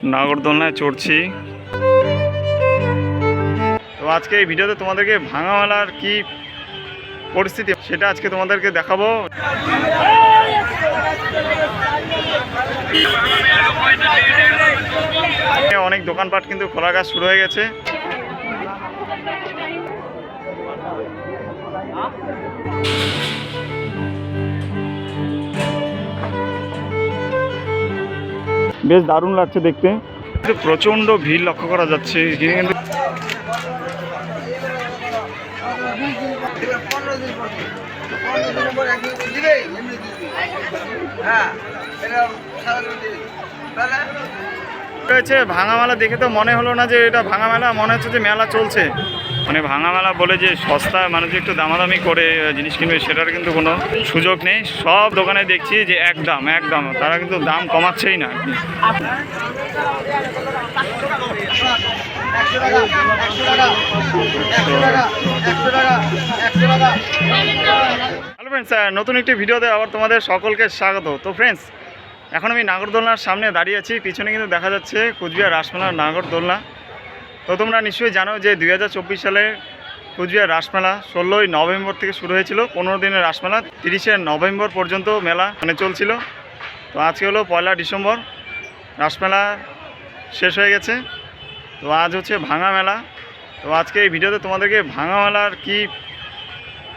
নাগরদোলনায় চড়ছি। তো আজকে এই ভিডিওতে তোমাদেরকে ভাঙাওয়ালার কি পরিস্থিতি, সেটা আজকে তোমাদেরকে দেখাবো। অনেক দোকানপাট কিন্তু খোলা কাজ শুরু হয়ে গেছে। বেশ দারুণ লাগছে দেখতে। কিন্তু প্রচণ্ড ভিড় লক্ষ্য করা যাচ্ছে। ভাঙা মেলা দেখে তো মনে হলো না যে এটা ভাঙা মেলা মনে হচ্ছে যে মেলা চলছে। মানে ভাঙা মেলা বলে যে সস্তা মানুষ একটু দামাদামি করে জিনিস কিনবে, সেটার কিন্তু কোনো সুযোগ নেই। সব দোকানে দেখছি যে এক দাম এক দাম। তারা কিন্তু দাম কমাচ্ছেই না হ্যালো ফ্রেন্ডস নতুন একটি ভিডিওতে আবার তোমাদের সকলকে স্বাগত। তো ফ্রেন্ডস এখন আমি নাগরদোলনার সামনে দাঁড়িয়ে আছি। পিছনে কিন্তু দেখা যাচ্ছে কুচবিহার রাসমেলার নাগরদোলনা। তো তোমরা নিশ্চয়ই জানো যে দুই সালে কুচবিহার রাসমেলা ষোলোই নভেম্বর থেকে শুরু হয়েছিল। পনেরো দিনের রাসমেলা, তিরিশে নভেম্বর পর্যন্ত মেলা মানে চলছিল। তো আজকে হলো পয়লা ডিসেম্বর, রাসমেলা শেষ হয়ে গেছে। তো আজ হচ্ছে ভাঙা মেলা। তো আজকে এই ভিডিওতে তোমাদেরকে ভাঙা মেলার কি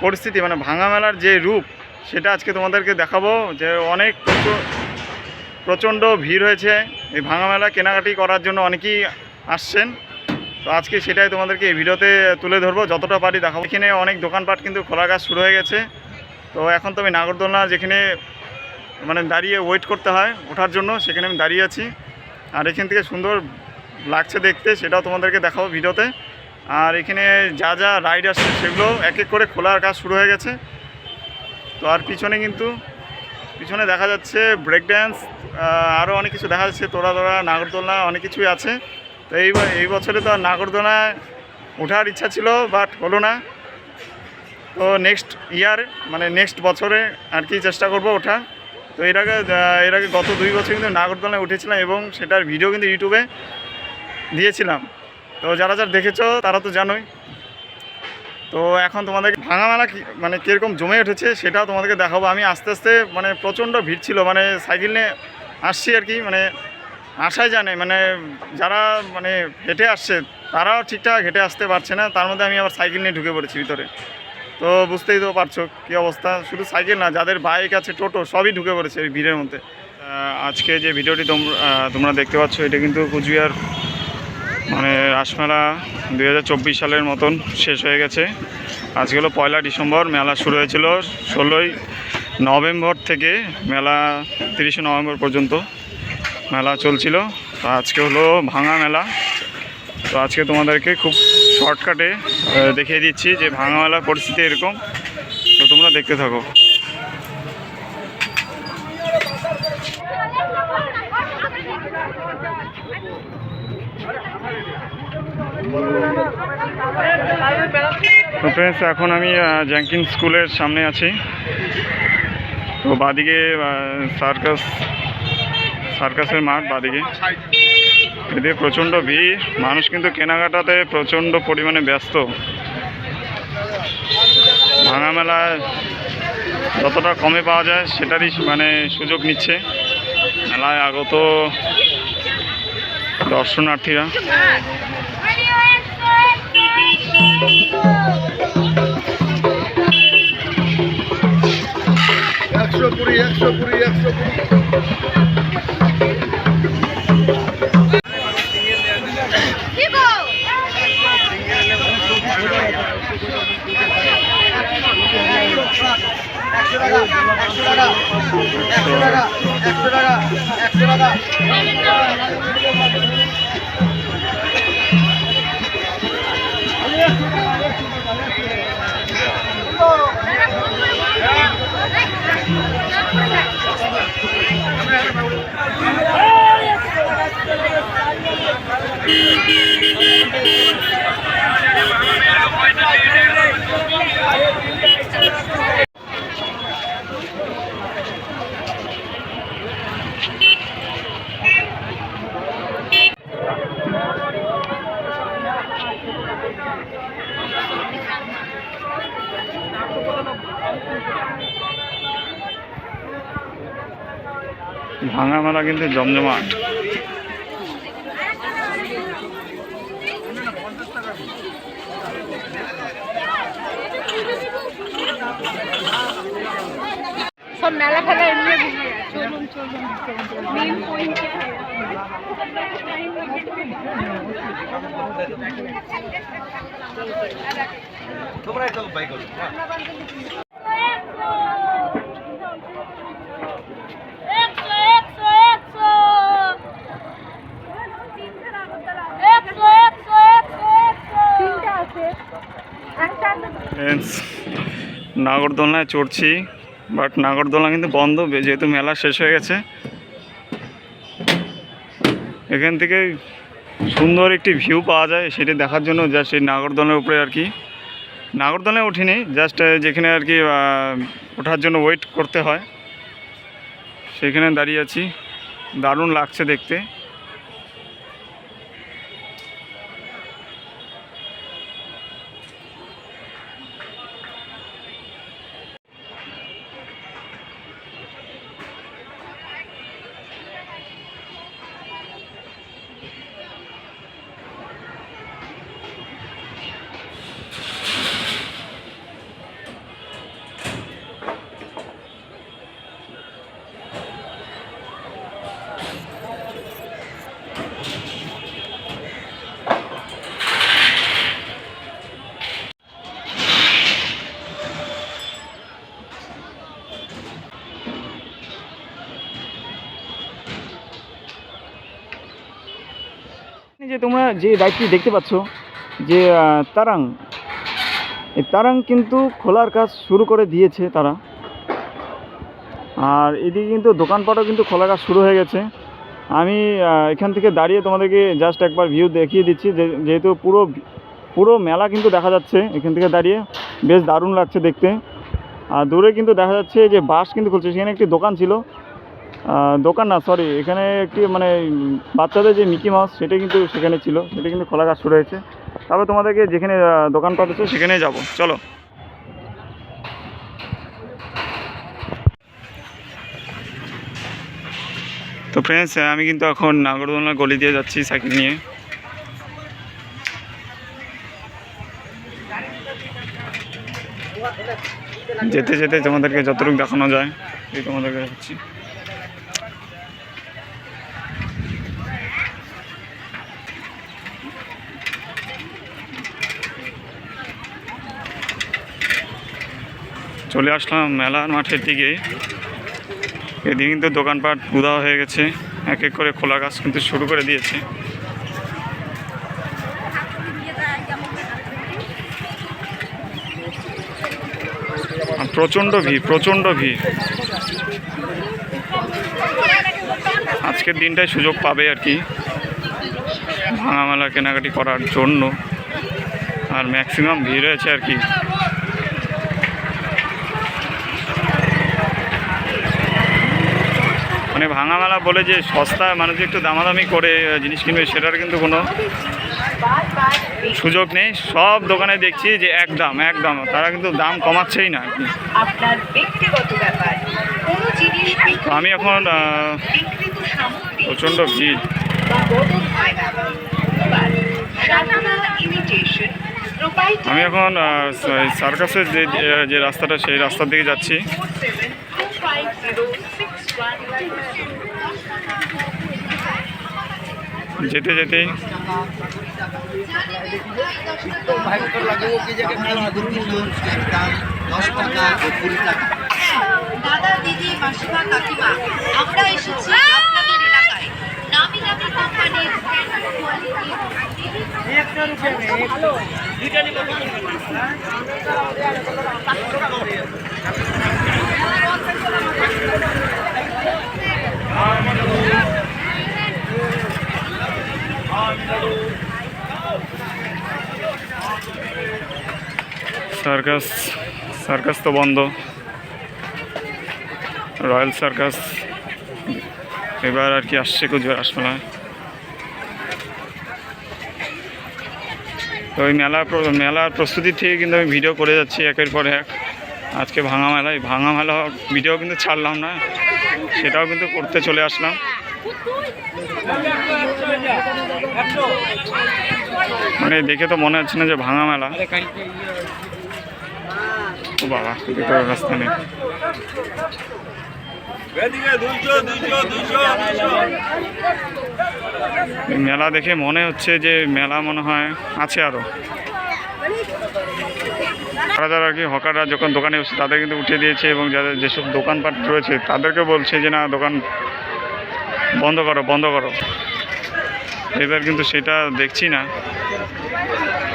পরিস্থিতি মানে ভাঙা মেলার যে রূপ, সেটা আজকে তোমাদেরকে দেখাবো। যে অনেক প্রচণ্ড ভিড় হয়েছে। এই ভাঙা মেলা কেনাকাটি করার জন্য অনেকেই আসছেন। তো আজকে সেটাই তোমাদেরকে এই ভিডিওতে তুলে ধরবো, যতটা পারি দেখাবো। এখানে অনেক দোকানপাট কিন্তু খোলা কাজ শুরু হয়ে গেছে। তো এখন তো আমি নাগরদোলনা যেখানে মানে দাঁড়িয়ে ওয়েট করতে হয় ওঠার জন্য, সেখানে আমি দাঁড়িয়ে আছি। আর এখান থেকে সুন্দর লাগছে দেখতে, সেটাও তোমাদেরকে দেখাবো ভিডিওতে। আর এখানে যা যা রাইড আসছে, সেগুলো এক এক করে খোলার কাজ শুরু হয়ে গেছে। তো আর পিছনে কিন্তু, পিছনে দেখা যাচ্ছে ব্রেক ড্যান্স আরও অনেক কিছু দেখা যাচ্ছে। তোরা তোরা, নাগরদোলনা, অনেক কিছুই আছে। তো এই এই বছরে তো আর নাগরদোলনায় ওঠার ইচ্ছা ছিল বাট হলো না। তো নেক্সট ইয়ার মানে নেক্সট বছরে আর কি চেষ্টা করব ওঠা। তো এর আগে এর আগে গত দুই বছর কিন্তু নাগরদোলনায় উঠেছিলাম এবং সেটার ভিডিও কিন্তু ইউটিউবে দিয়েছিলাম। তো যারা যারা দেখেছ, তারা তো জানোই। তো এখন তোমাদের ভাঙা মেলা কি মানে কীরকম জমে উঠেছে, সেটাও তোমাদেরকে দেখাবো। আমি আস্তে আস্তে মানে প্রচণ্ড ভিড় ছিল মানে সাইকেল নিয়ে আসছি আর কি মানে আসাই জানে মানে যারা মানে হেঁটে আসছে, তারাও ঠিকঠাক হেঁটে আসতে পারছে না, তার মধ্যে আমি আবার সাইকেল নিয়ে ঢুকে পড়েছি ভিতরে। তো বুঝতেই তো পারছ কী অবস্থা, শুধু সাইকেল না, যাদের বাইক আছে, টোটো, সবই ঢুকে পড়েছে এই ভিড়ের মধ্যে। আজকে যে ভিডিওটি তোমরা দেখতে পাচ্ছ, এটা কিন্তু কুচবিহার মানে রাসমেলা দুই সালের মতন শেষ হয়ে গেছে। আজকে হলো পয়লা ডিসেম্বর, মেলা শুরু হয়েছিল ষোলোই নভেম্বর থেকে, মেলা তিরিশে নভেম্বর পর্যন্ত। মেলা চলছিল। তো আজকে হলো ভাঙা মেলা। তো আজকে তোমাদেরকে খুব শর্টকাটে দেখিয়ে দিচ্ছি যে ভাঙা মেলার পরিস্থিতি এরকম। তো তোমরা দেখতে থাকো। তো ফ্রেন্ডস এখন আমি জ্যাঙ্কিন স্কুলের সামনে আছি। তো বাদিকে সার্কাস সার্কাসের মাঠ বাদিকে। এদিকে প্রচণ্ড ভিড়। মানুষ কিন্তু কেনাকাটাতে প্রচণ্ড পরিমাণে ব্যস্ত। ভাঙা মেলায় যতটা কমে পাওয়া যায় সেটারই মানে সুযোগ নিচ্ছে। মেলায় আগত দর্শনার্থীরা। একশো কুড়ি একশো কুড়ি একশো কুড়ি। একশো টাকা একশো টাকা একশো টাকা একশো টাকা একশো টাকা। ভাঙা মেলা কিন্তু জমজমাট। সব মেলা ফেলা এমনি চলুন চলুন মেন পয়েন্টে একশো একশো একশো একশো একশো একশো একশো তিনটা আছে একটা ফ্রেন্ডস নাগরদোলনায় চড়ছি বাট নাগরদোলনা কিন্তু বন্ধ, যেহেতু মেলা শেষ হয়ে গেছে। এখান থেকে সুন্দর একটি ভিউ পাওয়া যায়, সেটি দেখার জন্য জাস্ট এই নাগরদোলনার উপরে আর কি। নাগরদোলনায় উঠিনি জাস্ট যেখানে আর কি ওঠার জন্য ওয়েট করতে হয়। সেখানে দাঁড়িয়ে আছি। দারুণ লাগছে দেখতে। তোমরা যে রাইডটি দেখতে পাচ্ছ, যে তারাং। এই তারাং কিন্তু খোলার কাজ শুরু করে দিয়েছে তারা। আর এদিকে কিন্তু দোকানপাটও কিন্তু খোলার কাজ শুরু হয়ে গেছে। আমি এখান থেকে দাঁড়িয়ে তোমাদেরকে জাস্ট একবার ভিউ দেখিয়ে দিচ্ছি যেহেতু পুরো পুরো মেলা কিন্তু দেখা যাচ্ছে এখান থেকে দাঁড়িয়ে। বেশ দারুণ লাগছে দেখতে। আর দূরে কিন্তু দেখা যাচ্ছে যে বাস কিন্তু খুলছে, সেখানে একটি দোকান ছিল। দোকান না সরি এখানে একটি মানে বাচ্চাদের যে মিকি মাউস, সেটা কিন্তু সেখানে ছিল। সেটা কিন্তু খোলা কাজ শুরু হয়েছে। তারপর তোমাদেরকে যেখানে দোকানপাট আছে সেখানেই যাব। চলো। তো ফ্রেন্ডস আমি কিন্তু এখন নাগরদোলনা গলি দিয়ে যাচ্ছি সাইকেল নিয়ে। যেতে যেতে তোমাদেরকে যতটুকু দেখানো যায়, এই তোমাদেরকে দেখাচ্ছি। চলে আসলাম মেলার মাঠের দিকে। এদিকে কিন্তু দোকানপাট উদাও হয়ে গেছে। এক এক করে খোলা গাছ কিন্তু শুরু করে দিয়েছে। প্রচণ্ড ভিড় প্রচণ্ড ভিড়। আজকের দিনটাই সুযোগ পাবে আর কি। ভাঙা মেলা কেনাকাটি করার জন্য। আর ম্যাক্সিমাম ভিড় হয়েছে আর কি। মানে ভাঙা মেলা বলে যে সস্তা মানুষ একটু দামাদামি করে জিনিস কিনবে সেটার কিন্তু কোনো সুযোগ নেই। সব দোকানে দেখছি যে এক দাম এক দাম। তারা কিন্তু দাম কমাচ্ছেই না আপনার ব্যক্তিগত ব্যাপার আমি এখন প্রচণ্ড ভিড়। আমি এখন সার্কাসের যে যে- যে রাস্তাটা সেই রাস্তার দিকে যাচ্ছি। যেতে টাকা দাদা দিদি মাসিমা কাকিমা আমরা এসেছি আপনাদের এলাকায়। নামি দামি কোম্পানির সার্কাস সার্কাস তো বন্ধ। Royal circus. এবার আর কি আসছে কুচবিহার না। তো ওই মেলা, মেলার প্রস্তুতি থেকে কিন্তু আমি ভিডিও করে যাচ্ছি একের পর এক। আজকে ভাঙা মেলা, এই ভাঙা মেলা ভিডিও কিন্তু ছাড়লাম না, সেটাও কিন্তু করতে চলে আসলাম। মানে দেখে তো মনে হচ্ছে না যে ভাঙা মেলা। ও বাবা রাস্তা নেই। মেলা দেখে মনে হচ্ছে যে মেলা মনে হয় আছে আরও। যারা আর কি হকাররা যখন দোকানে বসে তাদের কিন্তু উঠে দিয়েছে এবং যাদের যেসব দোকানপাট রয়েছে, তাদেরকে বলছে যে না, দোকান বন্ধ করো বন্ধ করো। এবার কিন্তু সেটা দেখছি না।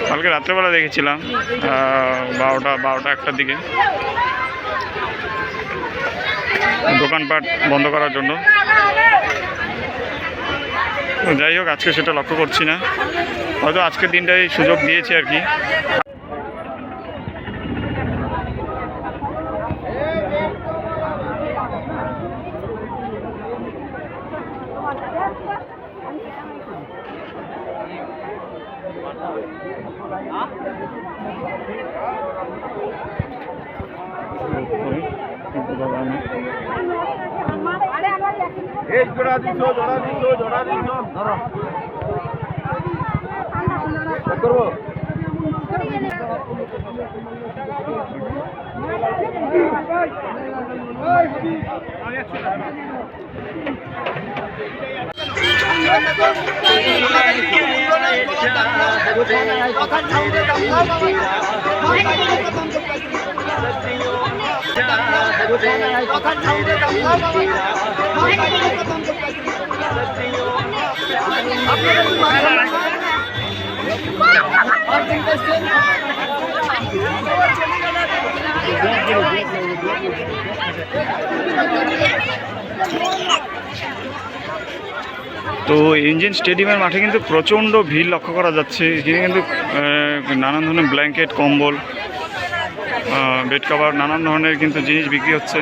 কালকে রাত্রেবেলা দেখেছিলাম বারোটা বারোটা একটার দিকে। দোকানপাট বন্ধ করার জন্য। যাই হোক, আজকে সেটা লক্ষ্য করছি না। হয়তো আজকের দিনটাই সুযোগ দিয়েছে আর কি। কিন্তু জোড়া না এই জোড়া দিছো জোড়া দিছো কথা তো ইঞ্জিন স্টেডিয়ামের মাঠে কিন্তু প্রচণ্ড ভিড় লক্ষ্য করা যাচ্ছে। এখানে কিন্তু নানান ধরনের ব্ল্যাঙ্কেট, কম্বল বেড কভার নানান ধরনের কিন্তু জিনিস বিক্রি হচ্ছে।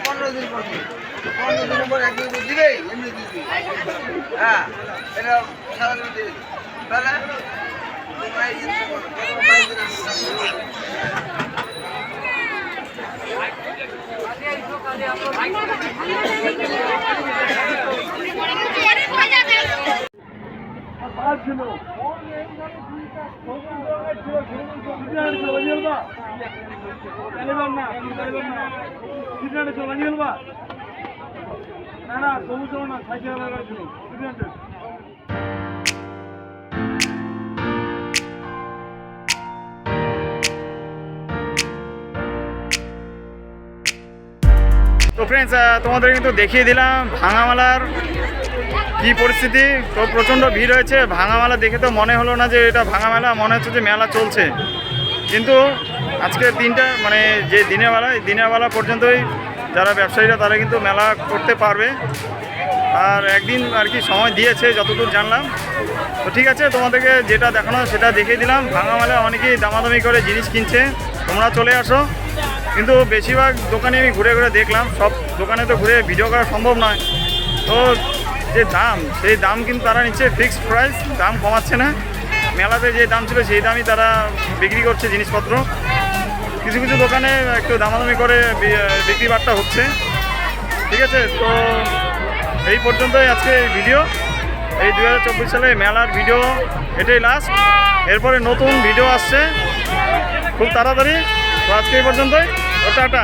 পনেরো দিন পর দিন। পনেরো দিনের পর একদিন করে দিবে এমনি দিবি হ্যাঁ এটা সারা দিন দিবি এই জিনিস করো। তো ফ্রেন্ডস তোমাদের কিন্তু দেখিয়ে দিলাম ভাঙামালার কি পরিস্থিতি? তো প্রচণ্ড ভিড় হয়েছে, ভাঙা মেলা দেখে তো মনে হলো না যে এটা ভাঙা মেলা, মনে হচ্ছে যে মেলা চলছে। কিন্তু আজকে দিনটা মানে যে দিনের বেলা, এই দিনের বেলা পর্যন্তই যারা ব্যবসায়ীরা তারা কিন্তু মেলা করতে পারবে। আর একদিন আর কি সময় দিয়েছে, যতদূর জানলাম। তো ঠিক আছে, তোমাদেরকে যেটা দেখানো সেটা দেখিয়ে দিলাম। ভাঙা মেলা অনেকেই দামাদামি করে জিনিস কিনছে, তোমরা চলে আসো। কিন্তু বেশিরভাগ দোকানে আমি ঘুরে ঘুরে দেখলাম, সব দোকানে তো ঘুরে ভিডিও করা সম্ভব নয়। তো যে দাম, সেই দাম কিন্তু তারা নিচ্ছে ফিক্সড প্রাইস দাম কমাচ্ছে না। মেলাতে যে দাম ছিল সেই দামই তারা বিক্রি করছে জিনিসপত্র। কিছু কিছু দোকানে একটু দামাদামি করে বিক্রি বাট্টা হচ্ছে। ঠিক আছে, তো এই পর্যন্তই আজকে ভিডিও এই দু হাজার চব্বিশ সালে মেলার ভিডিও এটাই লাস্ট এরপরে নতুন ভিডিও আসছে। খুব তাড়াতাড়ি। তো আজকে এই পর্যন্তই। ও টাটা।